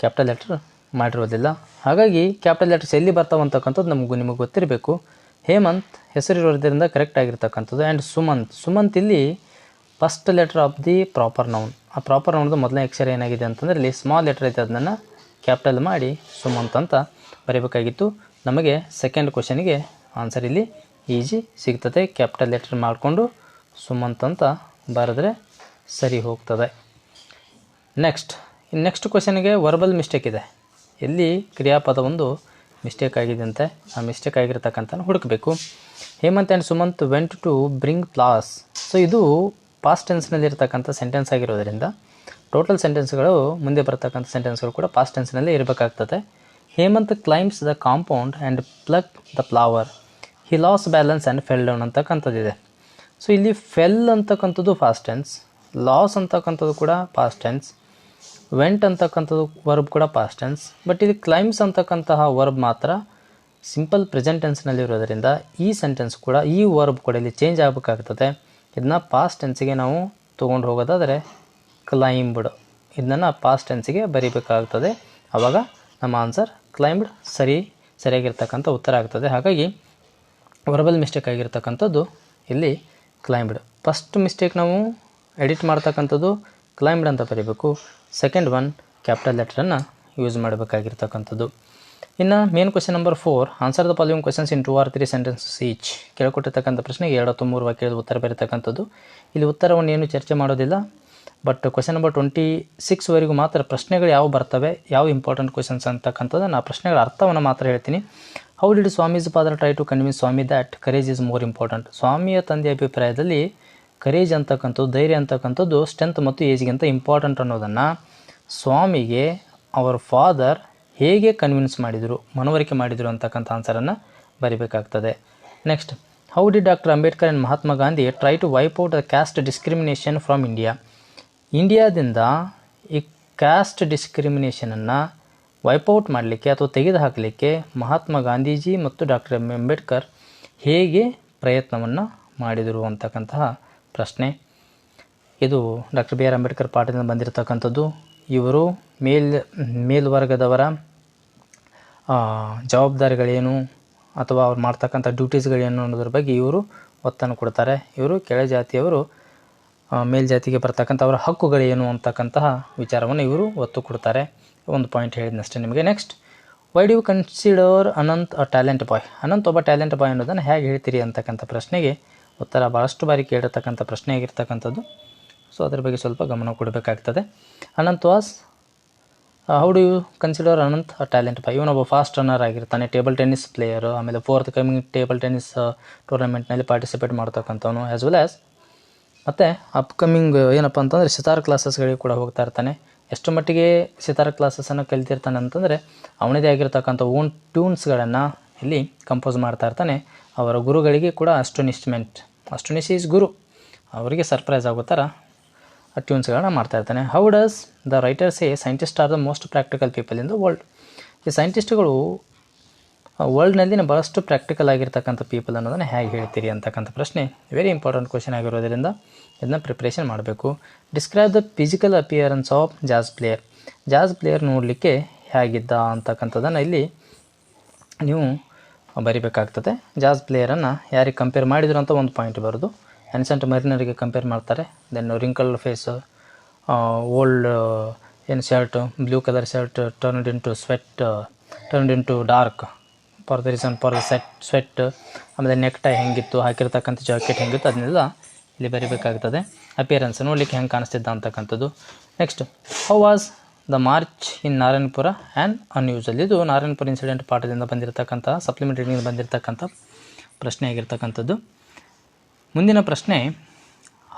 ಕ್ಯಾಪಿಟಲ್ ಲೆಟರ್ ಮಾಡಿರೋದಿಲ್ಲ. ಹಾಗಾಗಿ ಕ್ಯಾಪಿಟಲ್ ಲೆಟರ್ಸ್ ಎಲ್ಲಿ ಬರ್ತಾವಂತಕ್ಕಂಥದ್ದು ನಮಗೂ ನಿಮಗೆ ಗೊತ್ತಿರಬೇಕು. ಹೇಮಂತ್ ಹೆಸರಿರೋದ್ರಿಂದ ಕರೆಕ್ಟ್ ಆಗಿರ್ತಕ್ಕಂಥದ್ದು. ಆ್ಯಂಡ್ ಸುಮಂತ್. ಸುಮಂತ್ ಇಲ್ಲಿ first letter of the proper noun ಆ ಪ್ರಾಪರ್ ನೌನ್ದು ಮೊದಲನೇ ಅಕ್ಷರ ಏನಾಗಿದೆ ಅಂತಂದರೆ ಇಲ್ಲಿ ಸ್ಮಾಲ್ ಲೆಟರ್ ಐತೆ ಅದನ್ನು ಕ್ಯಾಪಿಟಲ್ ಮಾಡಿ ಸುಮಂತ್ ಅಂತ ಬರೀಬೇಕಾಗಿತ್ತು. ನಮಗೆ ಸೆಕೆಂಡ್ ಕ್ವಶನಿಗೆ ಆನ್ಸರ್ ಇಲ್ಲಿ ಈಜಿ ಸಿಗ್ತದೆ. ಕ್ಯಾಪಿಟಲ್ ಲೆಟರ್ ಮಾಡಿಕೊಂಡು ಸುಮಂತ್ ಅಂತ ಬರೆದ್ರೆ ಸರಿ ಹೋಗ್ತದೆ. ನೆಕ್ಸ್ಟ್ ನೆಕ್ಸ್ಟ್ ಕ್ವಶನ್ಗೆ ವರ್ಬಲ್ ಮಿಸ್ಟೇಕ್ ಇದೆ. ಎಲ್ಲಿ ಕ್ರಿಯಾಪದ ಒಂದು ಮಿಸ್ಟೇಕ್ ಆಗಿದೆ ಅಂತೆ, ಆ ಮಿಸ್ಟೇಕ್ ಆಗಿರ್ತಕ್ಕಂಥ ಹುಡುಕಬೇಕು. Hemant and Sumant went to bring flowers so ಇದು ಪಾಸ್ಟ್ ಟೆನ್ಸ್ನಲ್ಲಿರ್ತಕ್ಕಂಥ ಸೆಂಟೆನ್ಸ್ ಆಗಿರೋದರಿಂದ ಟೋಟಲ್ ಸೆಂಟೆನ್ಸ್ಗಳು ಮುಂದೆ ಬರ್ತಕ್ಕಂಥ ಸೆಂಟೆನ್ಸ್ಗಳು ಕೂಡ ಪಾಸ್ಟ್ ಟೆನ್ಸ್ನಲ್ಲಿ ಇರಬೇಕಾಗ್ತದೆ. Hemant climbs the compound and pluck the flower he lost balance and fell down ಅಂತಕ್ಕಂಥದ್ದಿದೆ. So ಇಲ್ಲಿ ಫೆಲ್ ಅಂತಕ್ಕಂಥದ್ದು ಫಾಸ್ಟ್ ಟೆನ್ಸ್ ಲಾಸ್ ಅಂತಕ್ಕಂಥದ್ದು ಕೂಡ ಫಾಸ್ಟ್ ಟೆನ್ಸ್ ವೆಂಟ್ ಅಂತಕ್ಕಂಥದ್ದು ವರ್ಬ್ ಕೂಡ ಪಾಸ್ಟ್ ಟೆನ್ಸ್ ಬಟ್ ಇಲ್ಲಿ ಕ್ಲೈಮ್ಸ್ ಅಂತಕ್ಕಂತಹ ವರ್ಬ್ ಮಾತ್ರ ಸಿಂಪಲ್ ಪ್ರೆಸೆಂಟ್ ಟೆನ್ಸ್ನಲ್ಲಿ ಇರೋದರಿಂದ ಈ ಸೆಂಟೆನ್ಸ್ ಕೂಡ, ಈ ವರ್ಬ್ ಕೂಡ ಇಲ್ಲಿ ಚೇಂಜ್ ಆಗಬೇಕಾಗ್ತದೆ. ಇದನ್ನ ಪಾಸ್ಟ್ ಟೆನ್ಸಿಗೆ ನಾವು ತೊಗೊಂಡು ಹೋಗೋದಾದರೆ ಕ್ಲೈಂಬ್ಡ್ ಇದನ್ನು ಪಾಸ್ಟ್ ಟೆನ್ಸಿಗೆ ಬರಿಬೇಕಾಗ್ತದೆ. ಆವಾಗ ನಮ್ಮ ಆನ್ಸರ್ ಕ್ಲೈಂಬ್ಡ್ ಸರಿ, ಸರಿಯಾಗಿರ್ತಕ್ಕಂಥ ಉತ್ತರ ಆಗ್ತದೆ. ಹಾಗಾಗಿ ವರ್ಬಲ್ ಮಿಸ್ಟೇಕ್ ಆಗಿರ್ತಕ್ಕಂಥದ್ದು ಇಲ್ಲಿ ಕ್ಲೈಂಬ್ಡ್ ಫಸ್ಟ್ ಮಿಸ್ಟೇಕ್ ನಾವು ಎಡಿಟ್ ಮಾಡ್ತಕ್ಕಂಥದ್ದು ಕ್ಲೈಂಬ್ಡ್ ಅಂತ ಬರೀಬೇಕು. ಸೆಕೆಂಡ್ ಒನ್ ಕ್ಯಾಪಿಟಲ್ ಲೆಟ್ರನ್ನು ಯೂಸ್ ಮಾಡಬೇಕಾಗಿರ್ತಕ್ಕಂಥದ್ದು. ಇನ್ನು main question number four answer the following questions in two or three sentences each ಕೇಳಿಕೊಟ್ಟಿರ್ತಕ್ಕಂಥ ಪ್ರಶ್ನೆಗೆ ಎರಡು ಅಥವಾ ಮೂರು ವಾಕ್ಯದ ಉತ್ತರ ಬರೀತಕ್ಕಂಥದ್ದು. ಇಲ್ಲಿ ಉತ್ತರವನ್ನು ಏನು ಚರ್ಚೆ ಮಾಡೋದಿಲ್ಲ. ಬಟ್ ಕ್ವೆಶನ್ ನಂಬರ್ ಟ್ವೆಂಟಿ ಸಿಕ್ಸ್ವರೆಗೂ ಮಾತ್ರ ಪ್ರಶ್ನೆಗಳು ಯಾವ ಬರ್ತವೆ, ಯಾವ ಇಂಪಾರ್ಟೆಂಟ್ ಕ್ವೆಶನ್ಸ್ ಅಂತಕ್ಕಂಥದ್ದು ಆ ಪ್ರಶ್ನೆಗಳ ಅರ್ಥವನ್ನು ಮಾತ್ರ ಹೇಳ್ತೀನಿ. How did Swami's father try to convince Swami that courage is more important ಸ್ವಾಮಿಯ ತಂದೆಯ ಅಭಿಪ್ರಾಯದಲ್ಲಿ ಕರೇಜ್ ಅಂತಕ್ಕಂಥದ್ದು, ಧೈರ್ಯ ಅಂತಕ್ಕಂಥದ್ದು ಸ್ಟ್ರೆಂತ್ ಮತ್ತು ಏಜ್ಗಿಂತ ಇಂಪಾರ್ಟೆಂಟ್ ಅನ್ನೋದನ್ನು ಸ್ವಾಮಿಗೆ, ಅವರ ಫಾದರ್ ಹೇಗೆ ಕನ್ವಿನ್ಸ್ ಮಾಡಿದರು, ಮನವರಿಕೆ ಮಾಡಿದರು ಅಂತಕ್ಕಂಥ ಆನ್ಸರನ್ನು ಬರಿಬೇಕಾಗ್ತದೆ. Next how did doctor Ambedkar and Mahatma Gandhi try to wipe out the caste discrimination from India ಇಂಡಿಯಾದಿಂದ ಈ ಕ್ಯಾಸ್ಟ್ ಡಿಸ್ಕ್ರಿಮಿನೇಷನನ್ನು ವೈಪೌಟ್ ಮಾಡಲಿಕ್ಕೆ ಅಥವಾ ತೆಗೆದು ಹಾಕಲಿಕ್ಕೆ ಮಹಾತ್ಮ ಗಾಂಧೀಜಿ ಮತ್ತು ಡಾಕ್ಟರ್ ಎಂ. ಅಂಬೇಡ್ಕರ್ ಹೇಗೆ ಪ್ರಯತ್ನವನ್ನು ಮಾಡಿದರು ಅಂತಕ್ಕಂತಹ ಪ್ರಶ್ನೆ. ಇದು ಡಾಕ್ಟರ್ ಬಿ ಆರ್ ಅಂಬೇಡ್ಕರ್ ಪಾಠದಿಂದ ಬಂದಿರತಕ್ಕಂಥದ್ದು. ಇವರು ಮೇಲ್, ಮೇಲ್ವರ್ಗದವರ ಜವಾಬ್ದಾರಿಗಳೇನು ಅಥವಾ ಅವ್ರು ಮಾಡ್ತಕ್ಕಂಥ ಡ್ಯೂಟೀಸ್ಗಳೇನು ಅನ್ನೋದ್ರ ಬಗ್ಗೆ ಇವರು ಒತ್ತನ್ನು ಕೊಡ್ತಾರೆ. ಇವರು ಕೆಳಜಾತಿಯವರು ಜಾತಿಯವರು ಮೇಲ್ಜಾತಿಗೆ ಬರ್ತಕ್ಕಂಥ ಅವರ ಹಕ್ಕುಗಳೇನು ಅಂತಕ್ಕಂತಹ ವಿಚಾರವನ್ನು ಇವರು ಒತ್ತು ಕೊಡ್ತಾರೆ. ಒಂದು ಪಾಯಿಂಟ್ ಹೇಳಿದ್ನಷ್ಟೇ ನಿಮಗೆ. Next why you consider Anant a talent boy Anant ಒಬ್ಬ ಟ್ಯಾಲೆಂಟ್ ಬಾಯ್ ಅನ್ನೋದನ್ನು ಹೇಗೆ ಹೇಳ್ತೀರಿ ಅಂತಕ್ಕಂಥ ಪ್ರಶ್ನೆಗೆ ಉತ್ತರ ಭಾಳಷ್ಟು ಬಾರಿ ಕೇಳಿರ್ತಕ್ಕಂಥ ಪ್ರಶ್ನೆ ಆಗಿರ್ತಕ್ಕಂಥದ್ದು. ಸೊ ಅದ್ರ ಬಗ್ಗೆ ಸ್ವಲ್ಪ ಗಮನ ಕೊಡಬೇಕಾಗ್ತದೆ. Anant was how do you consider Anant a talent boy ಇವನೊಬ್ಬ ಫಾಸ್ಟ್ ರನ್ನರ್ ಆಗಿರ್ತಾನೆ ಟೇಬಲ್ ಟೆನ್ನಿಸ್ ಪ್ಲೇಯರು ಆಮೇಲೆ ಫೋರ್ತ್ ಕಮಿಂಗ್ ಟೇಬಲ್ ಟೆನ್ನಿಸ್ ಟೂರ್ನಮೆಂಟ್ನಲ್ಲಿ ಪಾರ್ಟಿಸಿಪೇಟ್ ಮಾಡ್ತಕ್ಕಂಥವನು ಆ್ಯಸ್ ವೆಲ್ ಆ್ಯಸ್ ಮತ್ತು ಅಪ್ಕಮಿಂಗ್ ಏನಪ್ಪ ಅಂತಂದರೆ ಸಿತಾರ್ ಕ್ಲಾಸಸ್ಗಳಿಗೆ ಕೂಡ ಹೋಗ್ತಾ ಇರ್ತಾನೆ. ಎಷ್ಟು ಮಟ್ಟಿಗೆ ಸಿತಾರ ಕ್ಲಾಸಸನ್ನು ಕಲಿತಿರ್ತಾನೆ ಅಂತಂದರೆ ಅವನದೇ ಆಗಿರ್ತಕ್ಕಂಥ ಓನ್ ಟ್ಯೂನ್ಸ್ಗಳನ್ನು ಇಲ್ಲಿ ಕಂಪೋಸ್ ಮಾಡ್ತಾ ಇರ್ತಾನೆ. ಅವರ ಗುರುಗಳಿಗೆ ಕೂಡ ಅಸ್ಟೋನಿಶ್ಮೆಂಟ್ ಅಸ್ಟೋನಿಶ್ ಈಸ್ ಗುರು ಅವರಿಗೆ ಸರ್ಪ್ರೈಸ್ ಆಗೋ ಥರ ಟ್ಯೂನ್ಸ್ಗಳನ್ನ ಮಾಡ್ತಾ ಇರ್ತಾನೆ. How does the writers a scientist are the most practical people in the world ಈ ಸೈಂಟಿಸ್ಟ್ಗಳು ವರ್ಲ್ಡ್ನಲ್ಲಿನ ಭಾಳಷ್ಟು ಪ್ರಾಕ್ಟಿಕಲ್ ಆಗಿರ್ತಕ್ಕಂಥ ಪೀಪಲ್ ಅನ್ನೋದನ್ನು ಹೇಗೆ ಹೇಳ್ತೀರಿ ಅಂತಕ್ಕಂಥ ಪ್ರಶ್ನೆ ವೆರಿ ಇಂಪಾರ್ಟೆಂಟ್ ಕ್ವಶನ್ ಆಗಿರೋದ್ರಿಂದ ಇದನ್ನ ಪ್ರಿಪ್ರೇಷನ್ ಮಾಡಬೇಕು. Describe the physical appearance of jazz player jazz player ನೋಡಲಿಕ್ಕೆ ಹೇಗಿದ್ದ ಅಂತಕ್ಕಂಥದ್ದನ್ನು ಇಲ್ಲಿ ನೀವು ಬರಿಬೇಕಾಗ್ತದೆ. ಜಾಸ್ ಪ್ಲೇಯರನ್ನು ಯಾರಿಗೆ ಕಂಪೇರ್ ಮಾಡಿದ್ರು ಅಂತ ಒಂದು ಪಾಯಿಂಟ್ ಬರೋದು. ಎನ್ಸೆಂಟ್ ಮರಿನರಿಗೆ ಕಂಪೇರ್ ಮಾಡ್ತಾರೆ. ದೆನ್ ರಿಂಕಲ್ ಫೇಸ್ ಓಲ್ಡ್ ಏನು shirt blue colour shirt turned into sweat turned into dark for the reason for the set sweat ಆಮೇಲೆ ನೆಕ್ ಟೈ ಹೆಂಗಿತ್ತು, ಹಾಕಿರ್ತಕ್ಕಂಥ ಜಾಕೆಟ್ ಹೆಂಗಿತ್ತು, ಅದನ್ನೆಲ್ಲ ಇಲ್ಲಿ ಬರಿಬೇಕಾಗ್ತದೆ. ಅಪಿಯರೆನ್ಸ್ ನೋಡಲಿಕ್ಕೆ ಹೆಂಗೆ ಕಾಣಿಸ್ತಿದ್ದ ಅಂತಕ್ಕಂಥದ್ದು. Next how was the march in Narayanapura and unusual ಇದು ನಾರಾಯಣಪುರ ಇನ್ಸಿಡೆಂಟ್ ಪಾಠದಿಂದ ಬಂದಿರತಕ್ಕಂಥ ಸಪ್ಲಿಮೆಂಟರಿಯಿಂದ ಬಂದಿರತಕ್ಕಂಥ ಪ್ರಶ್ನೆ ಆಗಿರ್ತಕ್ಕಂಥದ್ದು. ಮುಂದಿನ ಪ್ರಶ್ನೆ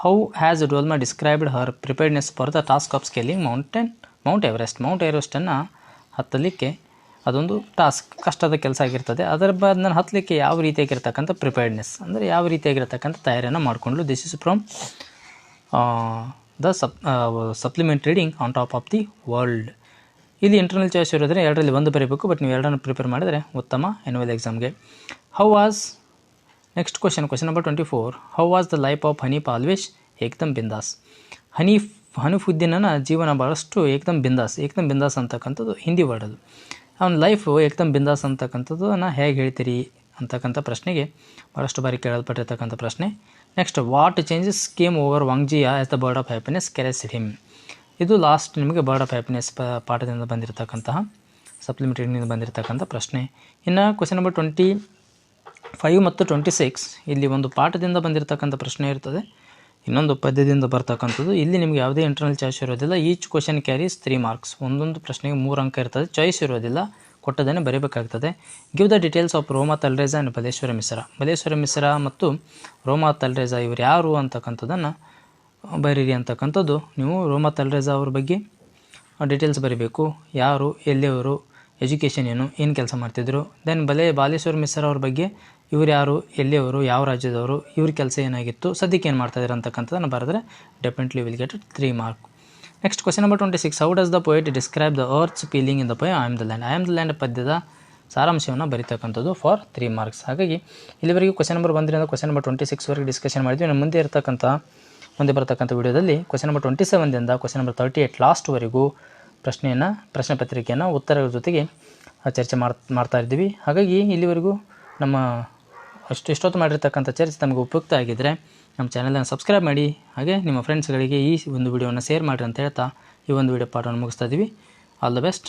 how has Dolma described her preparedness for the task of scaling mountain Mount Everest Mount ಎವರೆಸ್ಟನ್ನು ಹತ್ತಲಿಕ್ಕೆ ಅದೊಂದು ಟಾಸ್ಕ್ ಕಷ್ಟದ ಕೆಲಸ ಆಗಿರ್ತದೆ. ಅದರ ಅದನ್ನು ಹತ್ತಲಿಕ್ಕೆ ಯಾವ ರೀತಿಯಾಗಿರ್ತಕ್ಕಂಥ ಪ್ರಿಪೇರ್ಡ್ನೆಸ್ ಅಂದರೆ ಯಾವ ರೀತಿಯಾಗಿರ್ತಕ್ಕಂಥ ತಯಾರಿಯನ್ನು ಮಾಡಿಕೊಂಡ್ಲು this is from the sup supplement reading on top of the world ಇಲ್ಲಿ ಇಂಟರ್ನಲ್ ಚಾಯ್ಸ್ ಇರೋದ್ರೆ ಎರಡರಲ್ಲಿ ಒಂದು ಬರೀಬೇಕು ಬಟ್ ನೀವು ಎರಡನ್ನು ಪ್ರಿಪೇರ್ ಮಾಡಿದರೆ ಉತ್ತಮ ಎನ್ಯುವಲ್ ಎಕ್ಸಾಮ್ಗೆ how was next question question number twenty four how was the life of Hanif always ಏಕ್ದಮ್ ಬಿಂದಾಸ್. ಹನೀಫ್ ಹನೀಫುದ್ದೀನನ ಜೀವನ ಭಾಳಷ್ಟು ಏಕ್ದಮ್ ಬಿಂದಾಸ್. ಏಕ್ದಮ್ ಬಿಂದಾಸ್ ಅಂತಕ್ಕಂಥದ್ದು ಹಿಂದಿ ವರ್ಡ್ ಅದು. ಅವನ ಲೈಫು ಏಕ್ದಮ್ ಬಿಂದಾಸ್ ಅಂತಕ್ಕಂಥದ್ದು ನಾನು ಹೇಗೆ ಹೇಳ್ತೀರಿ ಅಂತಕ್ಕಂಥ ಪ್ರಶ್ನೆಗೆ ಭಾಳಷ್ಟು ಬಾರಿ ಕೇಳಲ್ಪಟ್ಟಿರ್ತಕ್ಕಂಥ ಪ್ರಶ್ನೆ. Next what changes came over Wangjia as the bird of happiness caressed him ಇದು ಲಾಸ್ಟ್ ನಿಮಗೆ ಬರ್ಡ್ ಆಫ್ ಹ್ಯಾಪಿನೆಸ್ ಪಾಠದಿಂದ ಬಂದಿರತಕ್ಕಂತಹ ಸಪ್ಲಿಮೆಂಟರಿನಿಂದ ಬಂದಿರತಕ್ಕಂಥ ಪ್ರಶ್ನೆ. ಇನ್ನು ಕ್ವಶನ್ ನಂಬರ್ ಟ್ವೆಂಟಿ ಫೈವ್ ಮತ್ತು ಟ್ವೆಂಟಿ ಸಿಕ್ಸ್ ಇಲ್ಲಿ ಒಂದು ಪಾಠದಿಂದ ಬಂದಿರತಕ್ಕಂಥ ಪ್ರಶ್ನೆ ಇರ್ತದೆ. ಇನ್ನೊಂದು ಪದ್ಯದಿಂದ ಬರ್ತಕ್ಕಂಥದ್ದು. ಇಲ್ಲಿ ನಿಮಗೆ ಯಾವುದೇ ಇಂಟರ್ನಲ್ ಚಾಯ್ಸ್ ಇರೋದಿಲ್ಲ. Each question carries three marks ಒಂದೊಂದು ಪ್ರಶ್ನೆಗೆ ಮೂರು ಅಂಕ ಇರ್ತದೆ. ಚಾಯ್ಸ್ ಇರೋದಿಲ್ಲ. ಕೊಟ್ಟದನ್ನೇ ಬರೀಬೇಕಾಗ್ತದೆ. Give the details of Roma Talreja and Baleshwar Mishra Baleshwar Mishra ಮತ್ತು ರೋಮಾ ತಲ್ರೇಜಾ ಇವರು ಯಾರು ಅಂತಕ್ಕಂಥದ್ದನ್ನು ಬರೀರಿ ಅಂತಕ್ಕಂಥದ್ದು. ನೀವು ರೋಮಾ ತಲ್ರೇಜಾ ಅವ್ರ ಬಗ್ಗೆ ಡೀಟೇಲ್ಸ್ ಬರೀಬೇಕು. ಯಾರು, ಎಲ್ಲಿಯವರು ಎಜುಕೇಷನ್ ಏನು ಏನು ಕೆಲಸ ಮಾಡ್ತಿದ್ರು? ದೆನ್ ಬಲೆ ಬಾಲೇಶ್ವರ ಮಿಸ್ರ ಅವ್ರ ಬಗ್ಗೆ ಇವ್ರು ಯಾರು, ಎಲ್ಲಿಯವರು, ಯಾವ ರಾಜ್ಯದವರು, ಇವ್ರ ಕೆಲಸ ಏನಾಗಿತ್ತು, ಸದ್ಯಕ್ಕೆ ಏನು ಮಾಡ್ತಾಯಿದ್ದಾರೆ ಅಂತಕ್ಕಂಥದ್ದನ್ನು ಬರೆದ್ರೆ definitely will get three mark next question number twenty six how does the poet describe the earth's feeling in the poem I am the land I am the land ಪದ್ಯದ ಸಾರಾಂಶವನ್ನು ಬರೀತಕ್ಕಂಥದ್ದು ಫಾರ್ ತ್ರೀ ಮಾರ್ಕ್ಸ್ ಹಾಗಾಗಿ ಇಲ್ಲಿವರೆಗೂ ಕ್ವಶನ್ ನಂಬರ್ ಬಂದಿರೋದು ಕ್ವಶನ್ ನಂಬರ್ ಟ್ವೆಂಟಿ ಸಿಕ್ಸ್ವರೆಗೆ ಡಿಸ್ಕಷನ್ ಮಾಡಿದ್ವಿ. ನಮ್ಮ ಮುಂದೆ ಇರತಕ್ಕಂಥ, ಮುಂದೆ ಬರತಕ್ಕಂಥ ವೀಡಿಯೋದಲ್ಲಿ ಕ್ವಶನ್ ನಂಬರ್ ಟ್ವೆಂಟಿ ಸೆವೆನ್ದಿಂದ ಕ್ವಶನ್ ನಂಬರ್ ತರ್ಟಿ ಏಟ್ ಲಾಸ್ಟ್ವರೆಗೂ ಪ್ರಶ್ನೆಯನ್ನು, ಪ್ರಶ್ನೆ ಪತ್ರಿಕೆಯನ್ನು, ಉತ್ತರಗಳ ಜೊತೆಗೆ ಚರ್ಚೆ ಮಾಡ್, ಮಾಡ್ತಾ ಇದ್ದೀವಿ. ಹಾಗಾಗಿ ಇಲ್ಲಿವರೆಗೂ ನಮ್ಮ ಅಷ್ಟು, ಇಷ್ಟೊತ್ತು ಮಾಡಿರ್ತಕ್ಕಂಥ ಚರ್ಚೆ ತಮಗೆ ಉಪಯುಕ್ತ ಆಗಿದ್ದರೆ ನಮ್ಮ ಚಾನಲನ್ನು ಸಬ್ಸ್ಕ್ರೈಬ್ ಮಾಡಿ, ಹಾಗೆ ನಿಮ್ಮ ಫ್ರೆಂಡ್ಸ್ಗಳಿಗೆ ಈ ಒಂದು ವಿಡಿಯೋನ ಶೇರ್ ಮಾಡಿರಿ ಅಂತ ಹೇಳ್ತಾ ಈ ಒಂದು ವಿಡಿಯೋ ಪಾಠವನ್ನು ಮುಗಿಸ್ತಾ ಇದ್ದೀವಿ. All the best